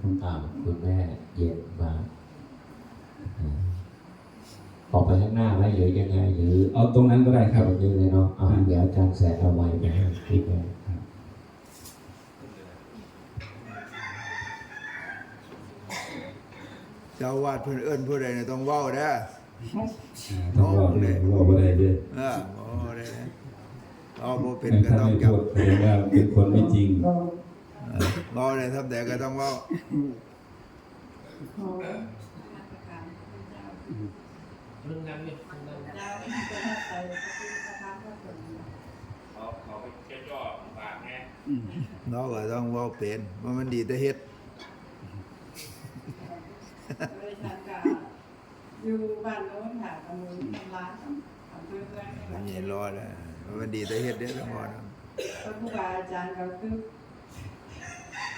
คุณตามคุณแม่เย็นมาอ่าออกไปข้างหน้าไหมหรือยังไงหรือเอาตรงนั้นก็ได้คตรับรงนี้เลยเนาะเอาเดี๋ยวอาจารย์แสงเอาไว้นะคิดไว้เจ้าวาดเพื่อนเอิ้นผู้ใดเนี่ยต้องเว้าเด้อต้องบอกเลยบอกบ่ได้เลยเออเว้าได้นะเอาบ่เป็นก็ถ้าต้องไม่จับพูดแสดงว่าเป็นคนไม่จริง เออเว้าได้ทับแต่ก็ต้องเว้าเขาเขาไปเจ้าจ่อปากไงเราก็ต้องเว้าเป็นว่ามันดีแต่เฮ็ดเลยฉันก็อยู่บ้านโน้นค่ะตำบลตำร้านอำเภอเมืองนี่แหมัละนนี่รอแล้วว่ามันดีแต่เฮ็ดเด้อต้องว่านะพระครูบาอาจารย์ก็คือ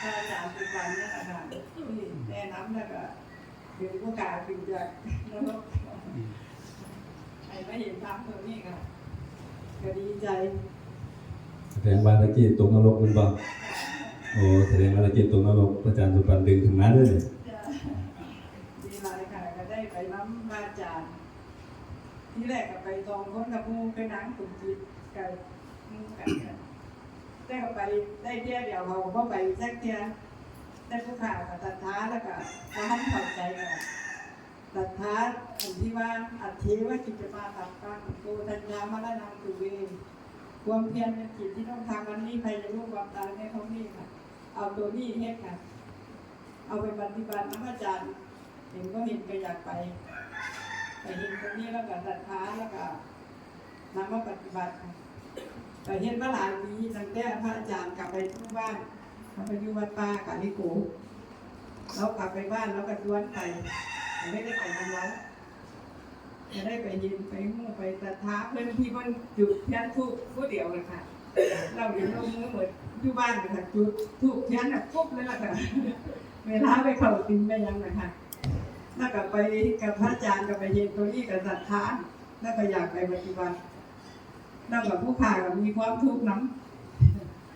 พระอาจารย์ทุกวันนี่แหละค่ะที่แนะนำแล้วก็ถึงผู้กาถึงจะแล้วก็ใครไม่เห็นภาพตัวนี้ก็ก็ดีใจ แสดงว่าตะกี้ตกนรกมันบ่โอ้แสดงว่าตะกี้ตกนรกอาจารย์สุปันดึงถึงนั้นเลยจะดีหลายค่ะก็ได้ไปน้ำพระอาจารย์ที่แรกก็ไปตองคนกับผู้ไปนั่งตุ่มจิตกับหมูกัน เนี่ยแต่ก็ไปได้เที่ยวเดียวเขาก็ไปแทรกเที่ยแต่ผู้ข่าวกับตัดท้าแล้วก็มาห้องเข้าใจกันตัดท้าอันที่ว่าอัดเทว่าจิตจะมาตัดตั้งโกตัญญามาละนำตุเวความเพียรเป็นจิตที่ต้องทำวันนี้ใครจะรู้ความตายในท้องนี้ค่ะ เอาตัวนี้เฮ็ดค่ะ เอาไปปฏิบัติน้ำอาจารย์ เห็นก็เห็นก็อยากไปไปเห็นตรงนี้แล้วก็ศรัทธาแล้วก็นำมาปฏิบัติค่ะ ไปเห็นว่าหลายปีตั้งแต่พระอาจารย์กลับไปที่บ้านกลับไปอยู่วัดป่ากาลิโกเรากลับไปบ้านแล้วก็ชวนไปแต่ไม่ได้ไปทำเราจะได้ไปเห็นไปหูไปศรัทธาเพื่อนที่เพิ่นจุดเทียนทูบผู้เดียวเลยค่ะ เราเห็นลงมือเหมือนอยู่บ้านเลยค่ะจุดทูบเทียนแบบปุ๊บเลยล่ะค่ะเวลาไปเข้าติมไปยังเลยค่ะแล้วก็ไปกับพระอาจารย์ก็ไปเห็นตัวนี้กับศรัทธาแล้วก็อยากไปปฏิบัติ แล้วกับผู้ข่าก็มีความทุกข์น้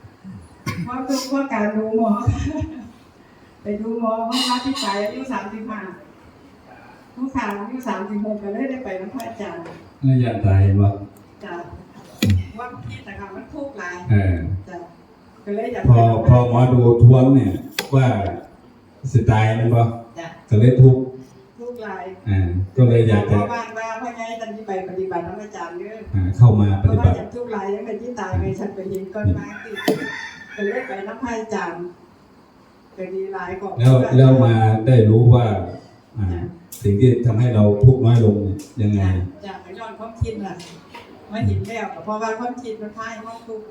ำความทุกข์เพราะการดูหมอ ไปดูหมอเพราะว่าที่ไปอายุสามสิบห้าผู้ข่าอายุสามสิบหกก็เลยได้ไปกับพระอาจารย์น่าอยากตายเห็นบ่จะว่าพี่แต่ค่ะมันทุกข์หลายเออจะก็เลยอยากพอพอหมอดูทวงเนี่ย ว่าสิตายแมันบ่จะก็เลยทุกข์ทุกข์หลายอ่าก็เลยอยากจะ บัติน้ำอาจารย์เด้ออ่าเข้ามาเพปราะฏิว่าบัติอย่างทุกรายยังเป็นที่ตายไปฉันไปเห็นก้อนไม้ติดก็เลยไปน้ำพายจานก็ดีหลายของแล้วแล้วมาได้รู้ว่าอ่าสิ่งที่ทำให้เราทุกข์น้อยลงเนี่ยยังไงจากย้อนความคิดล่ะมาเห็นแล้วเพราะว่าความคิดมันพายห้องทุกข์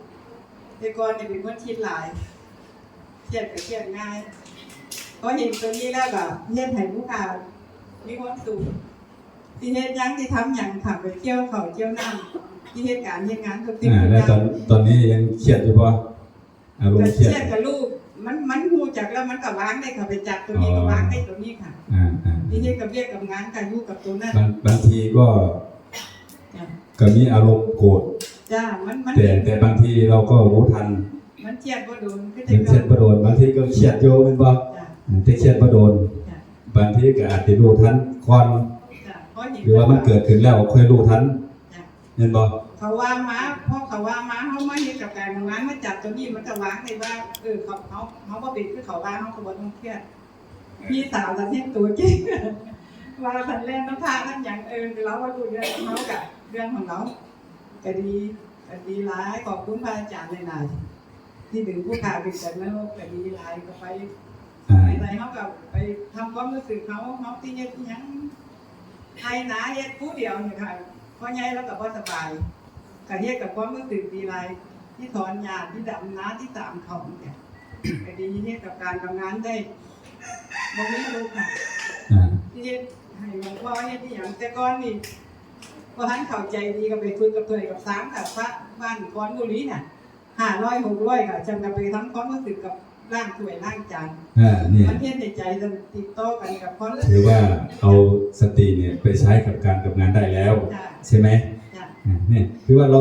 แต่ก่อนเนี่ยเป็นคนคิดหลายเครียดก็เครียดง่ายพอเห็นตัวนี้แล้วก็เฮ็ดให้ผู้ข่าวมีความสุข ที่เฮ็ดหยังที่ทำหยังขับไปเที่ยวเขาเที่ยวน้ำที่เฮ็ดการเฮ็ดงานทุกสิ่งอ่าทุกอแล้วย่าตองนตอนนี้ยังเครียดอยู่ป่ะอารมก็ณ์เคเครียดรียดกับลูกมันมันหูจากแล้วมันก็วางได้ค่ะไปจับตัวนี้ก็วางได้ตัวนี้ค่ะ อ่าอ่าที่นี่กับเรียกกับงานกับอยู่กับตัวนั้นบางบางทีก็จ้ะก็มีอารมณ์โกรธจ้ามันมันแต่แต่บางทีเราก็รู้ทันมันเครียดบ่โดนก็จะเป็นเครียดประโดนบางทีก็เครียดโยเป็นป่ะจ้ะแต่เครียดประโดน จ้ะ บางทีก็อาจจะรู้ทันก่อน นหรือว่ามันเกิดขึ้นแล้วค่อยรู้ทันจ้ะเห็นป่ะเขาว่ามาเพราะเขาว่ามาเขามาเฮ็ดกับการทำงานมาจับตัวนี้มันก็วางได้ว่าเออเขาเขาเขาบ่เป็นคือเขาว่าเขาก็บ่ต้องเครียดพี่สาวจะเฮ็ดตัวจริงว่าสันแล่นน้ำพาน้ำหยังเออเราว่าดูเรื่องของเขากับเรื่องของเราก็ดีก็ดีหลายขอบคุณพระอาจารย์หลายๆที่ดึงผู้ข่าวดึงกันแล้วก็ดีหลายก็ไปอ่าไปไหนเขากับไปทำความรู้สึกเขาเขาที่เฮ็ดอิหยัง ใครหนาเฮ็ดผู้เดียวเนี่ยค่ะเพราะไงแล้วก็บ่สบายก็เฮ็ดกับความรู้สึกดีหลายที่ถอนหญ้าที่ดำนาที่ตามเขาเนี่ยก็ดีเฮ็ดกับการทำงานได้บ่มีลูกค่ะอ่าที่เฮ็ดให้หลวงพ่อเฮ็ดอหย่างแต่ก่อนนี่พอท่านเข้าใจดีก็ไปคุยกับตัวเองกับสามกับพระบ้านคอนบุรีน่ะห้าร้อยหกร้อยก็จำกันไปทำความรู้สึกกับ ร่างถ้วยร่างจานอ่าเนี่ยมันเฮ็ดในใจจะติดต่อกันกับความรู้สึกถือว่าเอาสติเนี่ยไปใช้กับการกับงานได้แล้วจ้ะใช่ไหมจ้ะอ่าเนี่ยคือว่าเรา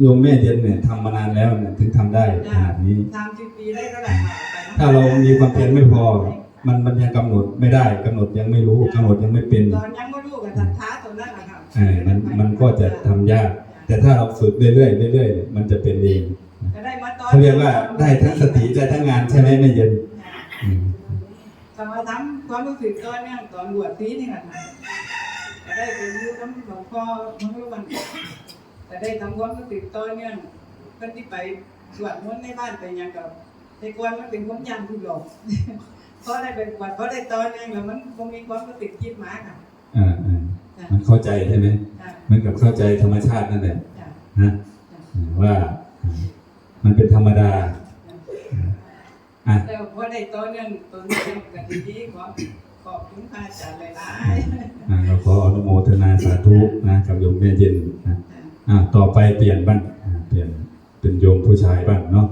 โยมแม่เย็นเนี่ยทำมานานแล้วเนี่ยถึงทำได้ขนาดนี้สามสิบปีได้ก็แหละค่ะไปทถ้าเรามีความเพียรไม่พอ มันมันยังกำหนดไม่ได้กำหนดยังไม่รู้กำหนดยังไม่เป็นตอนยังไม่รู้กับศรัทธาตรงนั้นแหละครับเออมันมันก็จะทำยาก แต่ถ้าเราฝึกเรื่อยๆเรื่อยๆเนี่ยมันจะเป็นเอง จะได้มาตอนเขาเรียกว่าได้ทั้งสติได้ทั้งงานใช่ไหมไม่เย็นอืมสมาทำความรู้สึกตอนเนี้ยตอนบวชทีนี่แหละค่ะจะได้ไปรู้น้ำหลวงพ่อมันรู้มันแต่ได้ทำความรู้สึกตอนเนี้ยเพิ่นที่ไปสวดมนต์ในบ้านไปหยังกับแต่ก่อนมันเป็นคนยันผู้หลอกเพราะได้ไปบวชเพราะได้ตอนเนี้ยแล้วมันคงมีความรู้สึกคิดมาค่ะอ่าอ่าจ้ะมันเข้าใจใช่ไหมจ้ะเหมือนกับเข้าใจธรรมชาตินั่นแหละจ้ะนะว่า มันเป็นธรรมดาอะแต่พอได้ตอนเนี้ยตอนนี้กันดีๆขอขอบคุณพระอาจารย์หลายอะเราขออนุโมทนาสาธุนะกับโยมแม่เย็นนะๆอะต่อไปเปลี่ยนบ้างอะเปลี่ยนเป็นโยมผู้ชายบ้างเนาะ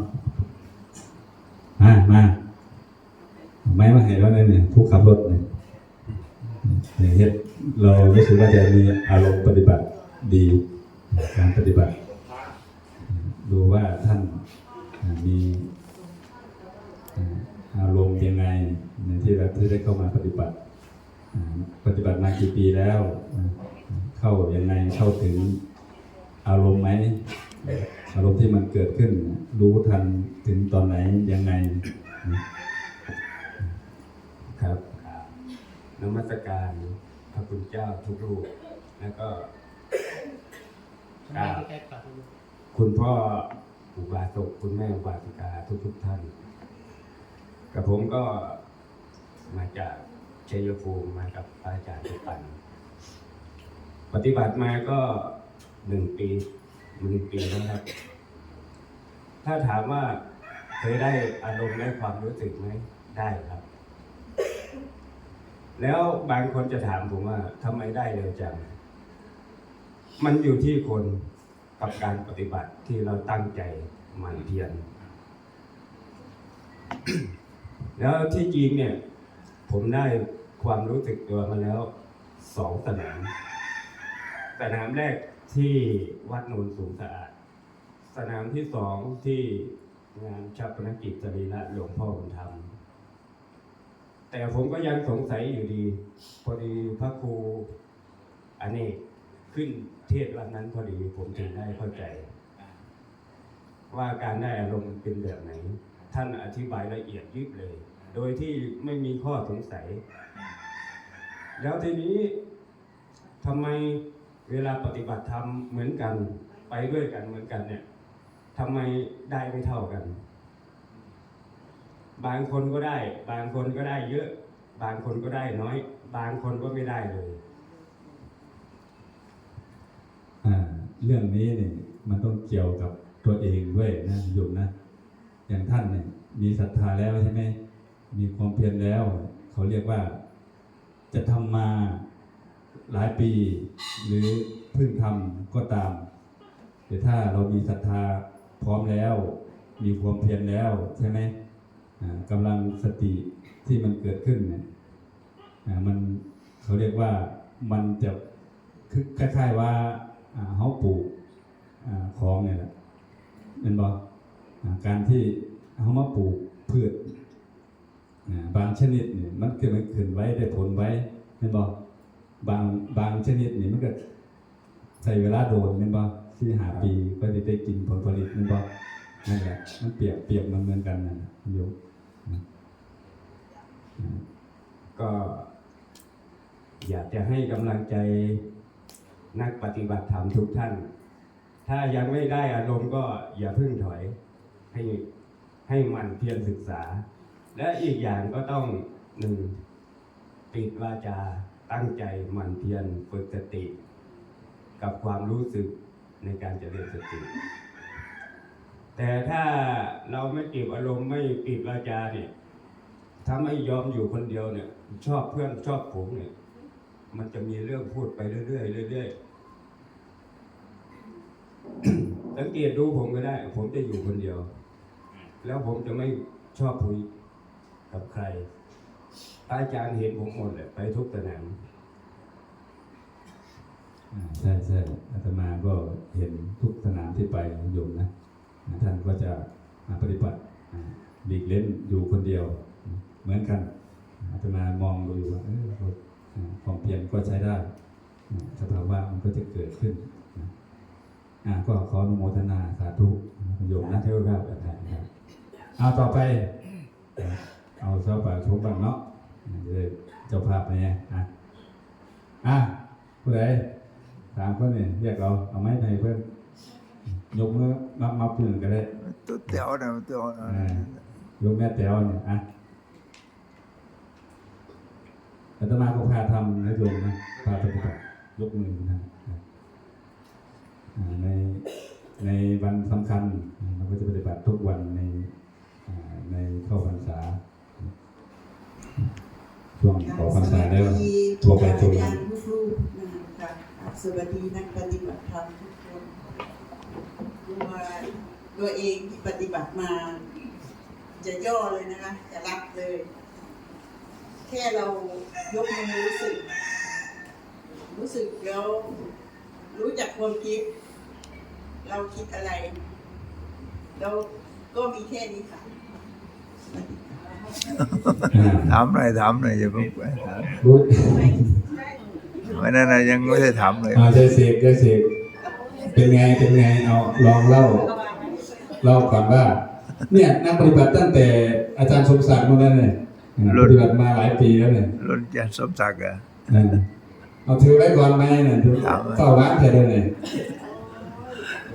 มามาเอาไม่มาให้แล้วเนี่ยเนี่ยผู้ขับรถเนี่ยเนี่ยเฮ็ดเรารู้สึกว่าจะมีอารมณ์ปฏิบัติดีการปฏิบัติ ดูว่าท่านมีอารมณ์ยังไงในที่เราที่ได้เข้ามาปฏิบัติ ปฏิบัติมากี่ปีแล้ว เข้ายังไงเข้าถึงอารมณ์ไหมอารมณ์ที่มันเกิดขึ้น รู้ทันถึงตอนไหนยังไงครับนมัสการพระคุณเจ้าทุกรูปแล้วก็กราบ คุณพ่ออุบาสกคุณแม่อุบาสิกาทุกทุกท่านกับผมก็มาจากชัยภูมิมากับพระอาจารย์ทุกปันปฏิบัติมาก็หนึ่งปีหนึ่งปีแล้วครับ ถ้าถามว่าเคยได้อารมณ์และความรู้สึกไหมได้ครับ แล้วบางคนจะถามผมว่าทำไมได้เร็วจัง มันอยู่ที่คน กับการปฏิบัติที่เราตั้งใจหมั่นเพียรแล้วที่จริงเนี่ย ผมได้ความรู้สึกตัวมาแล้วสองสนาม สนามแรกที่วัดโนนสูงสะอาด สนามที่สองที่งานชาปนกิจสรีระหลวงพ่อบุญธรรมแต่ผมก็ยังสงสัยอยู่ดี พอดีพระครูอันนี้ ขึ้นเทศวันนั้นพอดีผมถึงได้เข้าใจ ว่าการได้อารมณ์เป็นแบบไหน ท่านอธิบายละเอียดยิบเลย โดยที่ไม่มีข้อสงสัย แล้วทีนี้ทำไมเวลาปฏิบัติธรรมเหมือนกัน ไปด้วยกันเหมือนกันเนี่ยทำไมได้ไม่เท่ากัน บางคนก็ได้ บางคนก็ได้เยอะ บางคนก็ได้น้อย บางคนก็ไม่ได้เลย อ่า เรื่องนี้เนี่ยมันต้องเกี่ยวกับตัวเองด้วยนะโยมนะ อย่างท่านเนี่ยมีศรัทธาแล้วใช่ไหมมีความเพียรแล้ว เขาเรียกว่า จะทำมาหลายปี หรือเพิ่งทำก็ตาม แต่ถ้าเรามีศรัทธาพร้อมแล้ว มีความเพียรแล้วใช่ไหมอ่ากำลังสติที่มันเกิดขึ้นเนี่ยอ่ามันเขาเรียกว่ามันจะคือคล้ายๆว่า เขาปลูกของเนี่ยแหละเป็นบอกการที่เขามาปลูกพืชบางชนิดเนี่ยมันเกิดมันขึ้นไว้ได้ผลไว้เป็นบอกบางบางชนิดเนี่ยมันก็ใช้เวลาโดนเป็นบอกที่หาปีก็จะได้กินผลผลิตเป็นบอกนั่นแหละมันเปรียบเปรียบมันเหมือนกันนะโยมก็อยากจะให้กำลังใจ นักปฏิบัติธรรมทุกท่าน ถ้ายังไม่ได้อารมณ์ก็อย่าเพิ่งถอยให้ให้มันเพียรศึกษา และอีกอย่างก็ต้องหนึ่งปิดวาจาตั้งใจมันเพียรฝึกสติ กับความรู้สึกในการเจริญสติ แต่ถ้าเราไม่เก็บอารมณ์ไม่ปิดวาจาเนี่ยถ้าไม่ยอมอยู่คนเดียวเนี่ย ชอบเพื่อนชอบผมเนี่ย มันจะมีเรื่องพูดไปเรื่อยๆเรื่อยๆสังเกตดูผมก็ได้ ผมจะอยู่คนเดียว แล้วผมจะไม่ชอบคุยกับใครอาจารย์เห็นผมหมดเลยไปทุกสนามอ่าใช่ใช่อาตมาก็เห็นทุกสนามที่ไปโยมนะ ท่านก็จะมาปฏิบัติอ่าหลีกเล่นอยู่คนเดียว เหมือนกันอาตมามองดูอยู่ว่าเออเราอ่า ความเพียรก็ใช้ได้อ่าสภาวะมันก็จะเกิดขึ้นนะอ่าก็ขออนุโมทนาสาธุคุณโยมนะเท่ากับอาจารย์ครับเอาต่อไป เอาเจ้าป่าชมบ้างเนาะอ่าจะได้เจ้าภาพเนี่ยอะอะผู้ใดสามคนเนี่ยเรียกเราเอาไม้ไปเพื่อนยกมือมามาปืนก็ได้ตุ๊ดเตี๋ยวนะตัวอ่าโยมแม่แต๋วเนี่ยอะ อาตมาก็พาทำนะโยมนะพาปฏิบัติยกมือนะในในวันสำคัญเราก็จะปฏิบัติทุกวันในในเข้าพรรษาช่วงขอพรรษาแล้วตัวไปตัวมาสวัสดีนักปฏิบัติธรรมทุกคนตัวตัวเองที่ปฏิบัติมา จะย่อเลยนะคะ จะรับเลย แค่เรายกมือรู้สึก รู้สึกแล้วรู้จักความคิด เราคิดอะไรเราก็มีแค่นี้ค่ะอ่าถามหน่อยถามหน่อยอย่าเพิ่งไปถามรู้วันนั้นน่ะยังไม่ได้ถามเลยอาใจเสกใจเสกเป็นไงเป็นไงเอาลองเล่าเล่าก่อนว่า เนี่ยนักปฏิบัติตั้งแต่อาจารย์สมศักดิ์นู่นนั่นเนี่ย ปฏิบัติมาหลายปีแล้วเนี่ยรุ่นจันทร์สมศักดิ์อะอ่าเอาถือไว้ก่อนไหมเนี่ยถือถามว่าเฝ้าร้านแทนเลยเนี่ย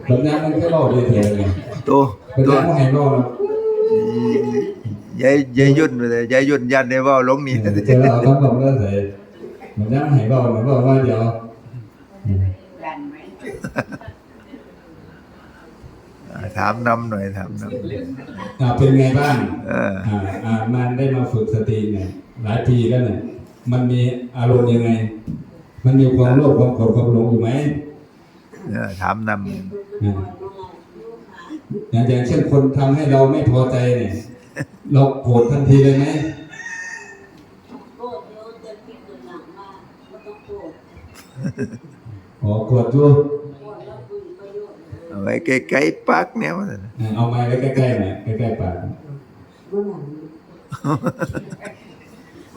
แบบนี้มันแค่เล่าดีเทลเลยตัวเป็นตัวร้านไม่ให้เล่าหรอกยายยายยุ่นไปเลยยายยุ่นยันได้ว่าลงนี่เจอแล้วเอาทั้งหมดก็ใส่มันยังให้เล่าเหมือนว่าว่าเดียว ถามนำหน่อยถามนอ่าเป็นไงบ้างำเอออ่าอ่ามันได้มาฝึกสติเนี่ยหลายปีแล้วเนี่ยมันมีอารมณ์ยังไง มันมีความโลภความโกรธความหลงอยู่ไหมเออถามนอ่าอย่างอย่างเช่นคนทำให้เราไม่พอใจเนี่ย เราโกรธทันทีเลยไหมโกรธเยอะจะคิดหนักมากไม่ต้องโกรธ อ๋อโกรธอยู่ เอาไว้ไกลๆปักเนี่ยมันอ่าเอาไม้ไว้ใกล้ๆหน่อยใกล้ๆปากเมื่อหลัง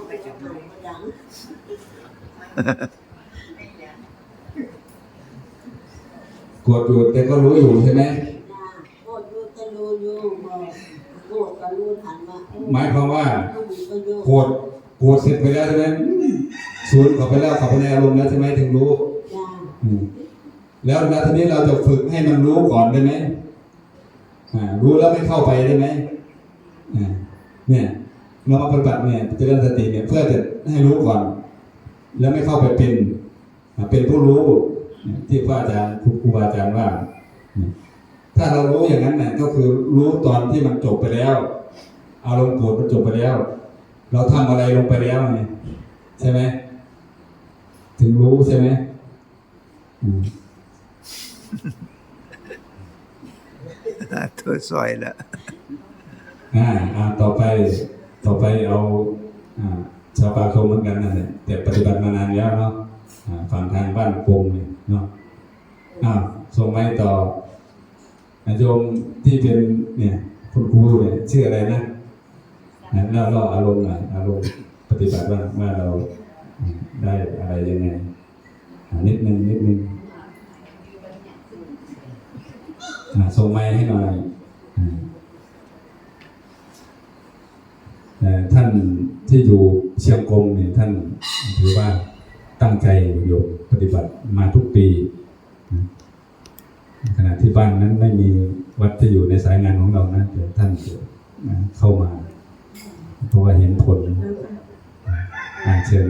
ไม่จะหายมาดังโกรธอยู่แต่ก็รู้อยู่ใช่ไหมนะโกรธอยู่จะรู้อยู่บอกโกรธก็รู้ทันว่าหมายความว่าต้องมีประโยชน์โกรธโกรธเสร็จไปแล้วใช่ไหมสูญเข้าไปแล้วเข้าไปในอารมณ์แล้วใช่ไหมถึงรู้จ้าอืม แล้วแล้วทีนี้เราจะฝึกให้มันรู้ก่อนได้ไหมรู้แล้วไม่เข้าไปได้ไหมเนี่ยเรามาปฏิบัติเนี่ยเจริญสติเนี่ยเพื่อจะให้รู้ก่อน แล้วไม่เข้าไปเป็น เป็นผู้รู้ที่พระอาจารย์ครูครูบาอาจารย์ว่า ถ้าเรารู้อย่างนั้นเนี่ยก็คือรู้ตอนที่มันจบไปแล้ว อารมณ์โกรธมันจบไปแล้ว เราทำอะไรลงไปแล้วไงใช่ไหมถึงรู้ใช่ไหม ตัวซอยละอ่าต่อไปต่อไปเอาชาวปากชมเหมือนกันนั่นแหละแต่ปฏิบัติมานานแล้วเนาะฝั่งทางบ้านกงเนี่ยเนาะอ่าส่งไปต่ออาโยมที่เป็นเนี่ยคุณครูเนี่ยชื่ออะไรนะนะเล่าเล่าอารมณ์หน่อยอารมณ์ปฏิบัติว่าว่าเราได้อะไรยังไงนิดนึงนิดนึงอ่า ส่งไม้ให้หน่อยอ่าแต่ท่านที่อยู่เชียงกงเนี่ยท่านถือว่าตั้งใจอยู่ปฏิบัติมาทุกปี ขณะที่บ้านนั้นไม่มีวัดที่อยู่ในสายงานของเรานะแต่ท่านเข้ามา เพราะว่าเห็นผลอาเชิญ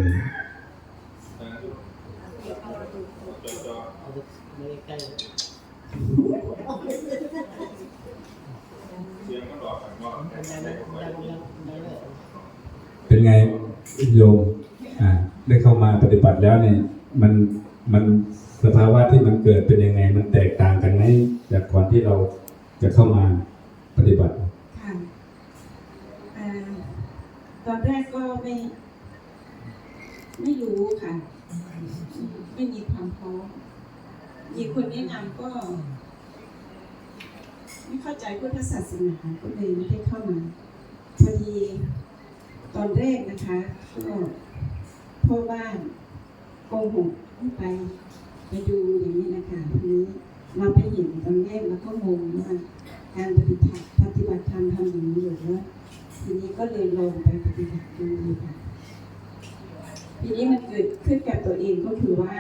เสียงมันหลอกกันว่า เป็นไงโยมอ่าได้เข้ามาปฏิบัติแล้วเนี่ยมันมันสภาวะที่มันเกิดเป็นยังไง มันแตกต่างกันไหมจากก่อนที่เราจะเข้ามาปฏิบัติค่ะอ่าตอนแรกก็ไม่ ไม่รู้ค่ะ ไม่มีความพร้อมมีคนแนะนำก็ ไม่เข้าใจพุทธศาสนาก็เลยไม่ได้เข้ามา พอดีตอนแรกนะคะก็พ่อบ้านโกหกไป ไปดูอย่างนี้นะคะทีนี้เราไปเห็นตอนแรกแล้วก็งงว่าการปฏิบัติปฏิบัติธรรมทำอย่างนี้หรือทีนี้ก็เลยลองไปปฏิบัติดูค่ะทีนี้มันเกิดขึ้นกับตัวเองก็คือว่า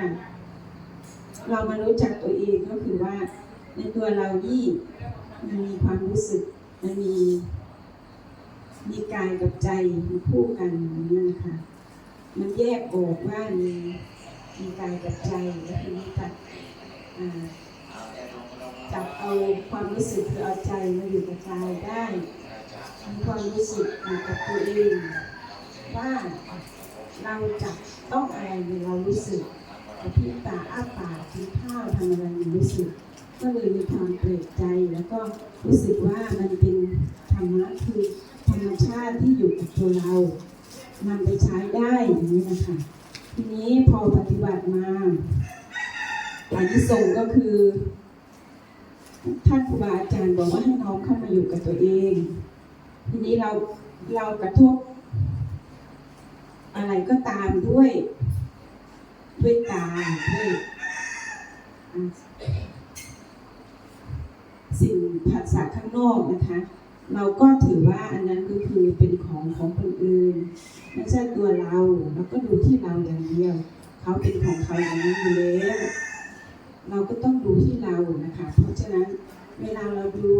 เรามารู้จักตัวเองก็คือว่า ในตัวเรานี่มันมีความรู้สึกมันมี มีกายกับใจมันคู่กันอย่างนี้นะคะมันแยกออกว่ามีมีกายกับใจแล้วทีนี้จับจับเอาความรู้สึกคือเอาใจมาอยู่กับกายได้มีความรู้สึกอยู่กับตัวเองว่าเราจะต้องอะไรในเรารู้สึกกระพริบตาอ้าปากกินข้าวทำอะไรรู้สึก ก็เลยมีความเปลกใจแล้วก็รู้สึกว่ามันเป็นธรรมะคือ ธรรมชาติที่อยู่กับตัวเรานำไปใช้ได้อย่างนี้นะคะ ทีนี้พอปฏิบัติมาอันที่ส่งส์ก็คือท่านครูบาอาจารย์บอกว่าให้น้องเข้ามาอยู่กับตัวเอง ทีนี้เราเรากระทบ อะไรก็ตามด้วย ด้วยตาด้วยสิ่งผัสสะข้างนอกนะคะ เราก็ถือว่าอันนั้นก็คือเป็นของของคนอื่นไม่ใช่ตัวเราเราก็ดูที่เราอย่างเดียว เขาเป็นของเขาอย่างนี้อยู่แล้วเราก็ต้องดูที่เรานะคะ เพราะฉะนั้นเวลาเราดู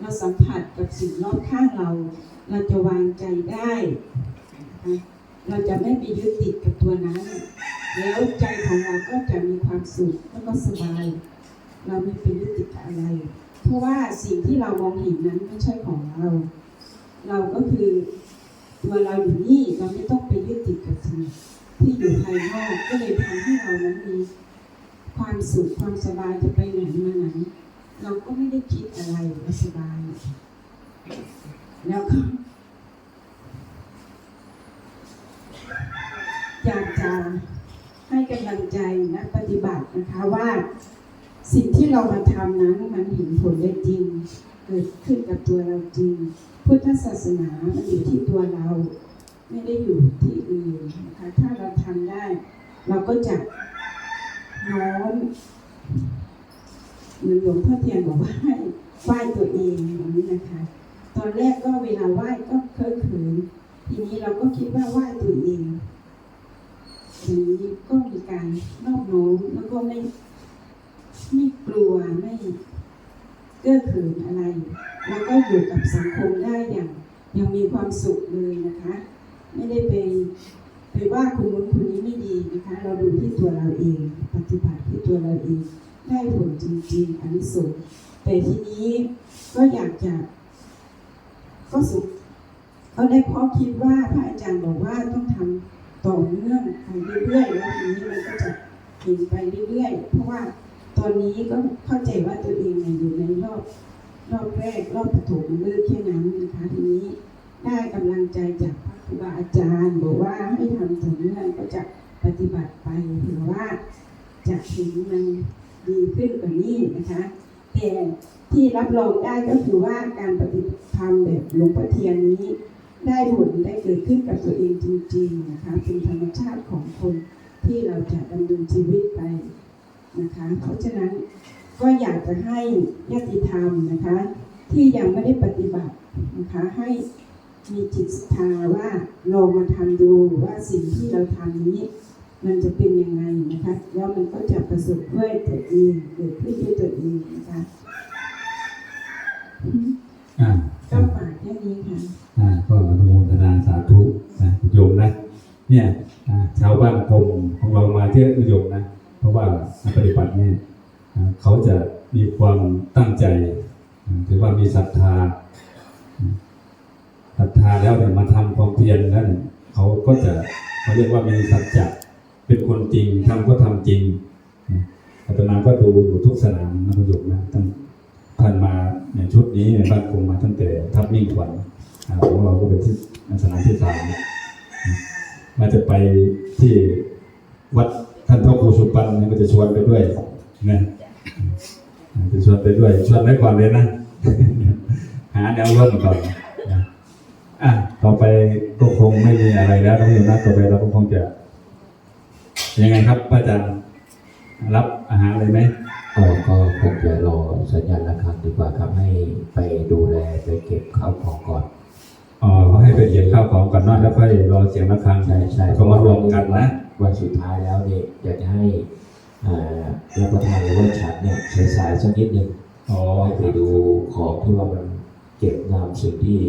เราสัมผัสกับสิ่งรอบข้างเรา เราจะวางใจได้ เราจะไม่ไปยึดติดกับตัวนั้น แล้วใจของเราก็จะมีความสุขแล้วก็สบาย เราไม่ไปยึดติดกับอะไร เพราะว่าสิ่งที่เรามองเห็นนั้นไม่ใช่ของเรา เราก็คือตัวเราอยู่นี่เราไม่ต้องไปยึดติดกับสิ่งที่อยู่ภายนอกก็เลยทำให้เรานั้นมีความสุขความสบายจะไปไหนมาไหนเราก็ไม่ได้คิดอะไรเราสบาย แล้วก็อยากจะให้กำลังใจนักปฏิบัตินะคะว่า สิ่งที่เรามาทำนั้นมันเห็นผลได้จริง เกิดขึ้นกับตัวเราจริง พุทธศาสนามันอยู่ที่ตัวเรา ไม่ได้อยู่ที่อื่นนะคะถ้าเราทำได้ เราก็จะน้อมเหมือนหลวงพ่อเทียนบอกว่าให้ไหว้ตัวเองอย่างนี้นะคะ ตอนแรกก็เวลาไหว้ก็เคอะเขินทีนี้เราก็คิดว่าไหว้ตัวเองทีนี้ก็มีการนอบน้อมแล้วก็ไม่ ไม่กลัวไม่เกื้อเขินอะไร แล้วก็อยู่กับสังคมได้อย่างยังมีความสุขเลยนะคะ ไม่ได้ไปไปว่าคนนู้นคนนี้ไม่ดีนะคะ เราดูที่ตัวเราเอง ปฏิบัติที่ตัวเราเองได้ผลจริงๆอันนี้สุดแต่ทีนี้ก็อยากจะก็สุขก็ได้เพราะคิดว่าพระอาจารย์บอกว่าต้องทำต่อเนื่องไปเรื่อยๆแล้วทีนี้มันก็จะเห็นไปเรื่อยๆเพราะว่า ตอนนี้ก็เข้าใจว่าตัวเองเนี่ยอยู่ในรอบรอบแรกรอบปฐมเลิกแค่นั้นนะคะทีนี้ได้กำลังใจจากพระครูบาอาจารย์ บอกว่าให้ทำต่อเนื่องก็จะปฏิบัติไปเผื่อว่าจะเห็นมันดีขึ้นกว่านี้นะคะแต่ที่รับรองได้ก็คือว่าการปฏิบัติธรรมแบบหลวงพ่อเทียนนี้ ได้ผลได้เกิดขึ้นกับตัวเองจริงๆนะคะเป็นธรรมชาติของคนที่เราจะดำเนินชีวิตไป นะคะ เพราะฉะนั้นก็อยากจะให้ญาติธรรมนะคะที่ยังไม่ได้ปฏิบัตินะคะให้มีจิตศรัทธาว่าลองมาทำดูว่าสิ่งที่เราทำนี้ มันจะเป็นยังไงนะคะแล้วมันก็จะประสบด้วยตัวเองเกิดขึ้นด้วยตัวเองนะคะอ่าก็ฝากแค่นี้ค่ะอ่าก็อนุโมทนาสาธุนะโยมนะเนี่ยอ่าชาวบ้านกรมของเรามาเที่ยวโยมนะเพ ราะว่าปฏิบัติเนี่ยเขาจะมีความตั้งใจถือว่ามีศรัทธาศรัทธาแล้วเนี่ยมาทำความเพียรแล้วเนี่ยเขาก็จะเขาเรียกว่ามีสัจจะเป็นคนจริงทำก็ทำจริงอาตมาก็ดูอยู่ทุกสนามนะคุณโยมนะตั้งท่านมาในชุดนี้ในบ้านกรมมาตั้งแต่ทับมิ่งขวัญของเราก็เป็นที่สนามที่สามมาจะไปที่วัด ท่านพ่อครูสุปันเนี่ยก็จะชวนไปด้วยนะจะชวนไปด้วย ชวนไว้ก่อนเลยนะ หาแนวร่วมก่อนนะอะต่อไปก็คงไม่มีอะไรแล้วน้องโยมนะต่อไปเราก็คงจะ ยังไงครับพระอาจารย์รับอาหารเลยไหมก็ก็คงจะรอสัญญาณระฆังดีกว่าครับให้ไปดูแลไปเก็บข้าวของก่อนอ๋อเขาให้ไปเก็บข้าวของก่อนเนอะแล้วค่อยรอเสียงระฆังใช่ใช่ก็มารวมกันนะ วันสุดท้ายแล้วเนี่ยอยากจะให้อ่ารับประทานหรือว่าฉันเนี่ยสายๆสักนิดหนึ่งอ๋อให้ไปดูของที่ว่ามันเก็บนำสิ่งที่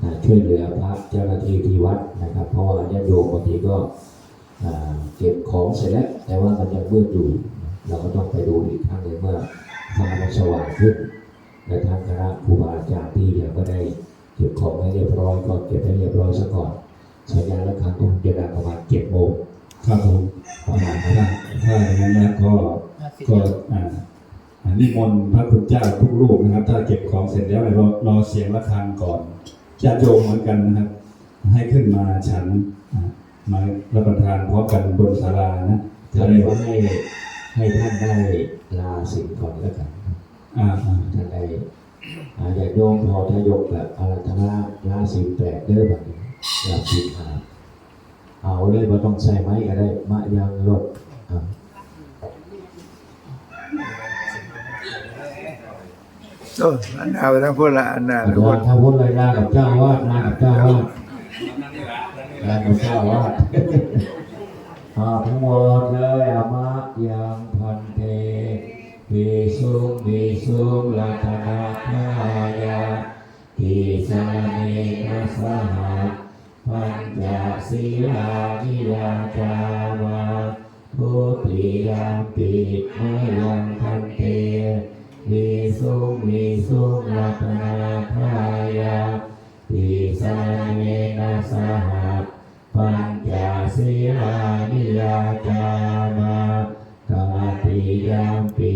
อ่าช่วยเหลือพระเจ้าหน้าที่ที่วัดนะครับ เพราะว่าญาติโยมบางทีก็อ่าเก็บของเสร็จแล้วแต่ว่ามันยังมืดอยู่ เราก็ต้องไปดูอีกครั้งหนึ่งเมื่อฟ้ามันสว่างขึ้นและทางคณะครูบาอาจารย์ที่ยังก็ได้เก็บของให้เรียบร้อยก็เก็บให้เรียบร้อยซะก่อนสัญญาณระฆังก็คงจะดังประมาณเจ็ดโมง ครับผมประมาณนั้นถ้าถ้าอย่างนั้นนะก็ก็อ่าอ่านิมนต์พระคุณเจ้าทุกรูปนะครับ ถ้าเก็บของเสร็จแล้วรอรอเสียงระฆังก่อนญาติโยมเหมือนกันนะครับ ให้ขึ้นมาฉันอ่ามารับประทานพร้อมกันบนศาลานะถ้าจะเลได้ยว่าให้ให้ท่านได้ลาสิ่งก่อนแล้วกันอ่าอ่าท่านได้อ่าอยากโยมพอทยกแบบอารัธนาลาสิ่งแปลกเด้อแบบนี้อยากสิ่งหาเอา เลยว่าต้องใส่ไม้ก็ได้มะยังลดอ่าโอ้อันนาไปทั้งพูดละอันนาแต่ทั้งพูว่าดถ้าพูดเลยลากับเจ้าอาวาดลากับเจ้าอาวาดลากับเจ้าอาวาดอาทั้งหมดเลยอามะยังพันเทวิสุงวิสุงลัตนาทายาทิสานินัสหะ ปัญจศีลานิยาจาวาทุติยามปิมยังพันเตวิสุงวิสุงลัตนาทายาทิสานินัสหะปัญจศีลานิยาจามาตาติยามปิ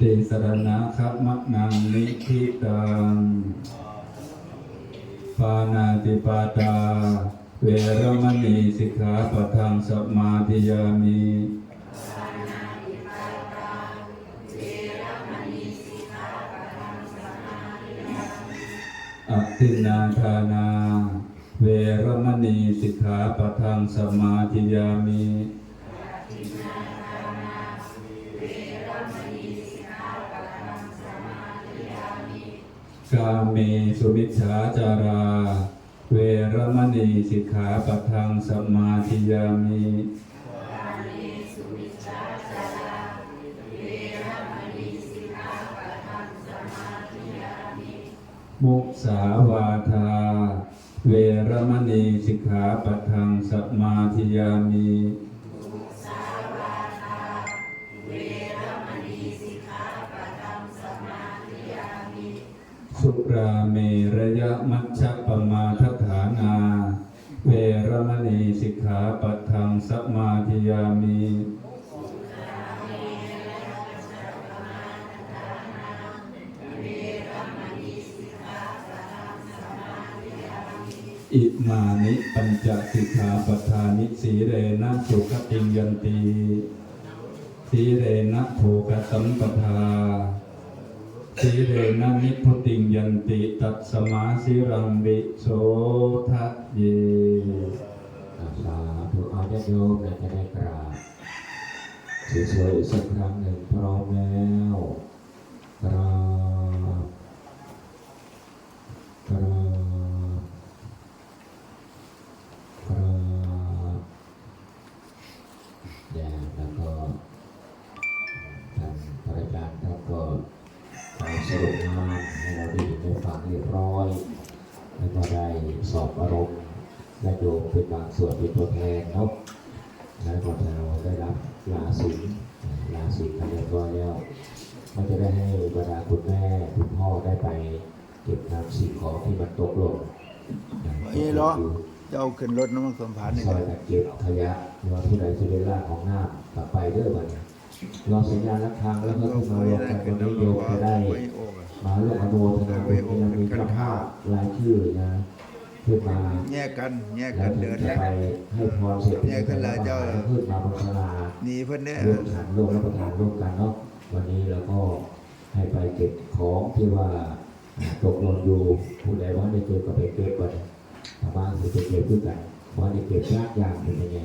ติสรณะคัมมะนังนิทิตังปานาติปาตา เวรมณีสิกขาปะทังสมาธิยามิอตินาทานา เวรมณีสิกขาปะทังสมาธิยามิ กาเมสุมิชฌาจารา เวรมณีสิกขาปัทังสมาธิยามีมุสาวาทา เวรมณีสิกขาปัทังสมาธิยามี ราเมระยะมัชฌะปมาทฐานา เวรมณีสิกขาปะทังสมาธิยามิอิมานิปัญจสิกขาปทานิสีเรนะสุขติงยันตีสีเรนะโภกสัมปทา สีเรนะนิพุติงยันติตัดสมาสิรังวิโสทะเยสาธุอาญาโยมนี่ยจะได้กราบสวยๆอีกสักครั้งหนึ่งพร้อมแล้วกราบ และโยมเป็นบางส่วนเป็นตัวแทนเนาะแล้วก็เราได้รับลาสินลาสินกันเรียบร้อยแล้วมันจะได้ให้บรรดาคุณแม่คุณพ่อได้ไปเก็บนำสิ่งของที่มันตกหล่นไอ้เหรอเจ้าขึ้นรถน้ำมันสมผานนี่ซกัอยนกัเก็บขยะว่าผู้ใดจะได้ลากของน้ำกลับไปเด้อบัดนี้รอสัญญาณระฆังแล้วก็ขึ้นมารวมกันวันนี้โยมจะได้มาร่วมอนุโมทนาบุญที่ยังมีเจ้าภาพรายชื่อนะ ขึ้นมาแยกกันแยกแล้กัวนเดินจะแล้วไปให้พรเสร็จแยกกันแล้วเจ้าขึ้นมาบนศาลาหนีเพิ่นเนี่ยร่วมฉันร่วมรับประทานร่วมกันเนาะวันนี้เราก็ให้ไปเก็บของที่ว่าตกหล่นอยู่ผู้ใดว่าได้เก็บก็ไปเก็บก่อนชาวบ้านคือไปเก็บด้วยกันว่าได้เก็บยากยากเป็นยังไง